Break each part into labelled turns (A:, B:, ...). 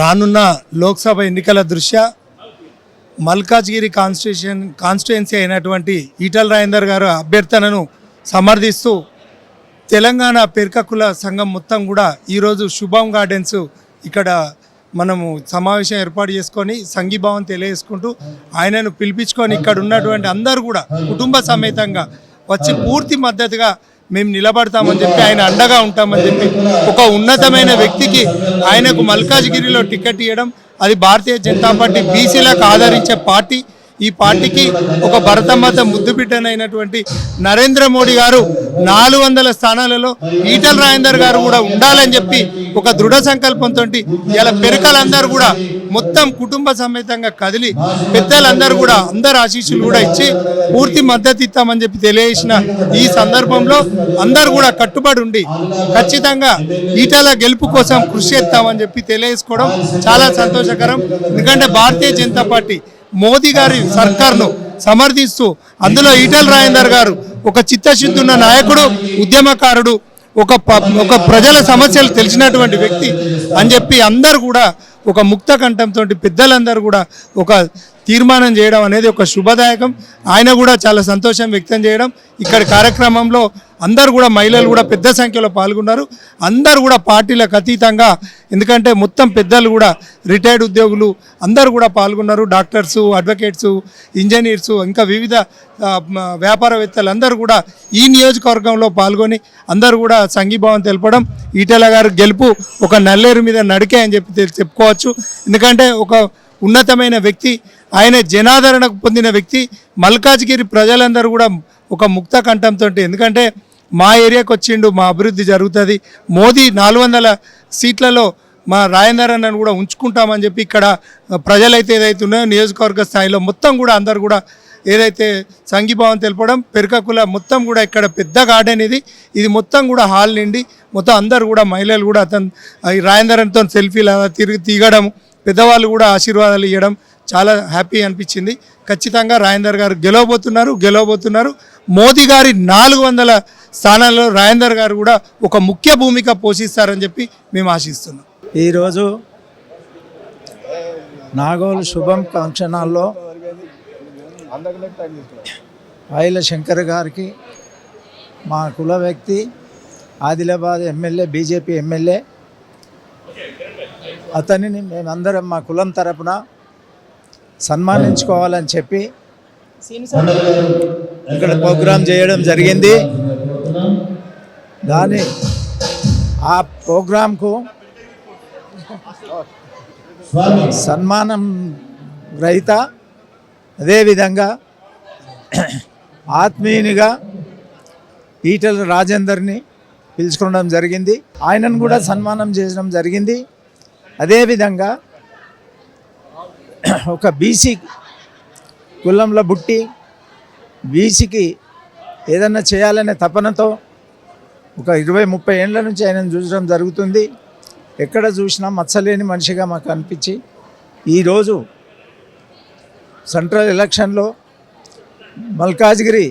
A: రానున్న లోక్సభ ఎన్నికల దృష్ట్యా మల్కాజ్గిరి కాన్స్టిట్యూషన్ కాన్స్టిట్యుయెన్సీ అయినటువంటి ఈటల రాజేందర్ గారు అభ్యర్థనను సమర్థిస్తూ తెలంగాణ పెరకకుల సంఘం మొత్తం కూడా ఈరోజు శుభం గార్డెన్స్ ఇక్కడ మనము సమావేశం ఏర్పాటు చేసుకొని సంఘీభావం తెలియజేసుకుంటూ ఆయనను పిలిపించుకొని ఇక్కడ ఉన్నటువంటి అందరూ కూడా కుటుంబ సమేతంగా వచ్చి పూర్తి మద్దతుగా మేము నిలబడతామని చెప్పి ఆయన అండగా ఉంటామని చెప్పి ఒక ఉన్నతమైన వ్యక్తికి ఆయనకు మల్కాజ్గిరిలో టికెట్ ఇవ్వడం అది భారతీయ జనతా పార్టీ బీసీలకు ఆదరించే పార్టీ. ఈ పార్టీకి ఒక భరతమాత ముద్దు బిడ్డనైనటువంటి నరేంద్ర మోడీ గారు నాలుగు వందల స్థానాలలో ఈటల రాజేందర్ గారు కూడా ఉండాలని చెప్పి ఒక దృఢ సంకల్పంతో ఇలా పెరకలందరూ కూడా మొత్తం కుటుంబ సమేతంగా కదిలి పెద్దలందరూ కూడా అందరు ఆశీస్సులు కూడా ఇచ్చి పూర్తి మద్దతు ఇస్తామని చెప్పి తెలియజేసిన ఈ సందర్భంలో అందరూ కూడా కట్టుబడి ఉండి ఖచ్చితంగా ఈటల గెలుపు కోసం కృషి చేస్తామని చెప్పి తెలియజేసుకోవడం చాలా సంతోషకరం. ఎందుకంటే భారతీయ జనతా పార్టీ మోదీ గారి సర్కార్ను సమర్థిస్తూ అందులో ఈటల రాజేందర్ గారు ఒక చిత్తశుద్ధి ఉన్న నాయకుడు ఉద్యమకారుడు ఒక ఒక ప్రజల సమస్యలు తెలిసినటువంటి వ్యక్తి అని చెప్పి అందరు కూడా ఒక ముక్త కంఠంతో పెద్దలందరూ కూడా ఒక తీర్మానం చేయడం అనేది ఒక శుభదాయకం. ఆయన కూడా చాలా సంతోషం వ్యక్తం చేయడం. ఇక్కడ కార్యక్రమంలో అందరు కూడా మహిళలు కూడా పెద్ద సంఖ్యలో పాల్గొన్నారు. అందరు కూడా పార్టీలకు అతీతంగా ఎందుకంటే మొత్తం పెద్దలు కూడా రిటైర్డ్ ఉద్యోగులు అందరు కూడా పాల్గొన్నారు. డాక్టర్స్ అడ్వకేట్స్ ఇంజనీర్స్ ఇంకా వివిధ వ్యాపారవేత్తలు అందరూ కూడా ఈ నియోజకవర్గంలో పాల్గొని అందరూ కూడా సంఘీభావం తెలపడం ఈటెల గారు గెలుపు ఒక నల్లేరు మీద నడికే అని చెప్పి చెప్పుకోవచ్చు. ఎందుకంటే ఒక ఉన్నతమైన వ్యక్తి ఆయన జనాదరణకు పొందిన వ్యక్తి మల్కాజ్గిరి ప్రజలందరూ కూడా ఒక ముక్త కంఠంతో ఎందుకంటే మా ఏరియాకి వచ్చిండు మా అభివృద్ధి జరుగుతుంది. మోదీ నాలుగు వందల సీట్లలో మా రాజేందర్ అన్నను కూడా ఉంచుకుంటామని చెప్పి ఇక్కడ ప్రజలైతే ఏదైతే ఉన్నాయో నియోజకవర్గ స్థాయిలో మొత్తం కూడా అందరు కూడా ఏదైతే సంఘీభావం తెలపడం పెరకకుల మొత్తం కూడా ఇక్కడ పెద్ద గార్డెన్ ఇది. ఇది మొత్తం కూడా హాల్ నిండి మొత్తం అందరు కూడా మహిళలు కూడా అతను ఈ సెల్ఫీలు అలా తిరిగి తీయడం పెద్దవాళ్ళు కూడా ఆశీర్వాదాలు ఇవ్వడం చాలా హ్యాపీ అనిపించింది. ఖచ్చితంగా రాజేందర్ గారు గెలవబోతున్నారు గెలవబోతున్నారు. మోదీ గారి నాలుగు వందల స్థానాల్లో రాజేందర్ గారు కూడా ఒక ముఖ్య భూమిక పోషిస్తారని చెప్పి మేము ఆశిస్తున్నాం.
B: ఈరోజు నాగోలు శుభం ఫంక్షన్ హాల్లో ఆయిల శంకర్ గారికి మా కుల వ్యక్తి ఆదిలాబాద్ ఎమ్మెల్యే బీజేపీ ఎమ్మెల్యే అతనిని మేమందరం మా కులం తరపున సన్మానించుకోవాలని చెప్పి ఇక్కడ ప్రోగ్రాం చేయడం జరిగింది. దాని ఆ ప్రోగ్రాంకు సన్మానం గ్రహీత అదేవిధంగా ఆత్మీయునిగా ఈటల రాజేందర్ని పిలుచుకోవడం జరిగింది. ఆయనను కూడా సన్మానం చేయడం జరిగింది. అదేవిధంగా ఒక బీసీ కులంలో బుట్టి బీసీకి ఏదన్నా చేయాలనే తపనతో ఒక ఇరవై ముప్పై ఏళ్ళ నుంచి ఆయనను చూసడం జరుగుతుంది. ఎక్కడ చూసినా మచ్చలేని మనిషిగా మాకు అనిపించి ఈరోజు సెంట్రల్ ఎలక్షన్లో మల్కాజ్గిరి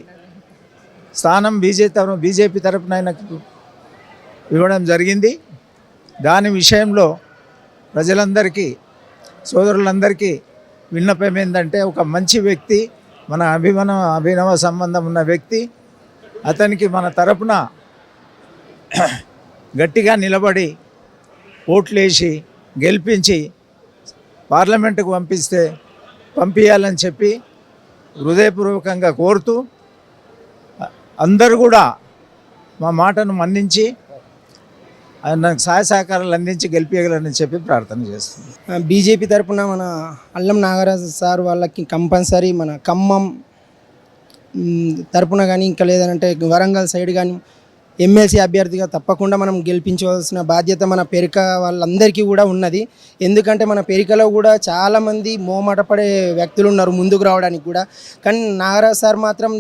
B: స్థానం బీజేపీ తరఫు బీజేపీ తరఫున ఆయనకు ఇవ్వడం జరిగింది. దాని విషయంలో ప్రజలందరికీ సోదరులందరికీ విన్నపం ఏంటంటే ఒక మంచి వ్యక్తి మన అభిమాన అభినవ సంబంధం ఉన్న వ్యక్తి అతనికి మన తరపున గట్టిగా నిలబడి ఓట్లేసి గెలిపించి పార్లమెంటుకు పంపిస్తే పంపించాలని చెప్పి హృదయపూర్వకంగా కోరుతూ అందరూ కూడా మా మాటను మన్నించి ఆయన నాకు సహాయ సహకారాలు అందించి గెలిపించగలని చెప్పి ప్రార్థన చేస్తుంది
C: బీజేపీ తరఫున మన అల్లం నాగరాజు సార్ వాళ్ళకి కంపల్సరీ మన ఖమ్మం తరపున కానీ ఇంకా లేదంటే వరంగల్ సైడ్ కానీ ఎమ్మెల్సీ అభ్యర్థిగా తప్పకుండా మనం గెలిపించవలసిన బాధ్యత మన పెరిక వాళ్ళందరికీ కూడా ఉన్నది. ఎందుకంటే మన పెరికలో కూడా చాలామంది మోమటపడే వ్యక్తులు ఉన్నారు ముందుకు రావడానికి కూడా. కానీ నాగరాజ్ సార్ మాత్రం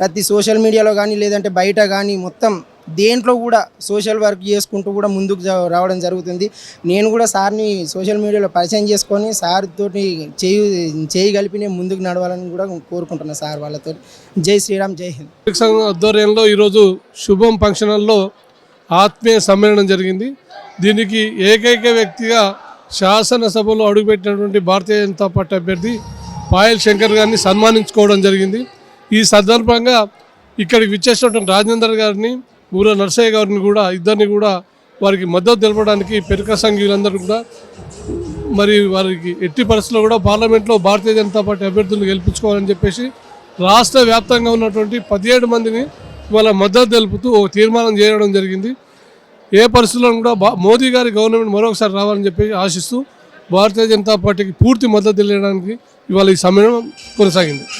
C: ప్రతి సోషల్ మీడియాలో కానీ లేదంటే బయట కానీ మొత్తం దేంట్లో కూడా సోషల్ వర్క్ చేసుకుంటూ కూడా ముందుకు రావడం జరుగుతుంది. నేను కూడా సార్ని సోషల్ మీడియాలో పరిచయం చేసుకొని సార్ తోటి చేయి చేయి కలిపి నేను ముందుకు నడవాలని కూడా కోరుకుంటున్నాను సార్ వాళ్ళతో. జై శ్రీరామ్ జై హింద్.
D: సంఘం ఆధ్వర్యంలో ఈరోజు శుభం ఫంక్షన్ హాల్లో ఆత్మీయ సమ్మేళనం జరిగింది. దీనికి ఏకైక వ్యక్తిగా శాసనసభలో అడుగుపెట్టినటువంటి భారతీయ జనతా పార్టీ అభ్యర్థి పాయల్ శంకర్ గారిని సన్మానించుకోవడం జరిగింది. ఈ సందర్భంగా ఇక్కడికి విచ్చేసినటువంటి రాజేందర్ గారిని ఊర నర్సయ్య గారిని కూడా ఇద్దరిని కూడా వారికి మద్దతు తెలపడానికి పెరుక సంఘీయులందరూ కూడా మరి వారికి ఎట్టి పరిస్థితుల్లో కూడా పార్లమెంట్లో భారతీయ జనతా పార్టీ అభ్యర్థులను గెలిపించుకోవాలని చెప్పేసి రాష్ట్ర వ్యాప్తంగా ఉన్నటువంటి పదిహేడు మందిని ఇవాళ మద్దతు తెలుపుతూ ఒక తీర్మానం చేయడం జరిగింది. ఏ పరిస్థితుల్లో కూడా మోదీ గారి గవర్నమెంట్ మరొకసారి రావాలని చెప్పి ఆశిస్తూ భారతీయ జనతా పార్టీకి పూర్తి మద్దతు తెలియడానికి ఇవాళ ఈ సమ్మేళనం కొనసాగింది.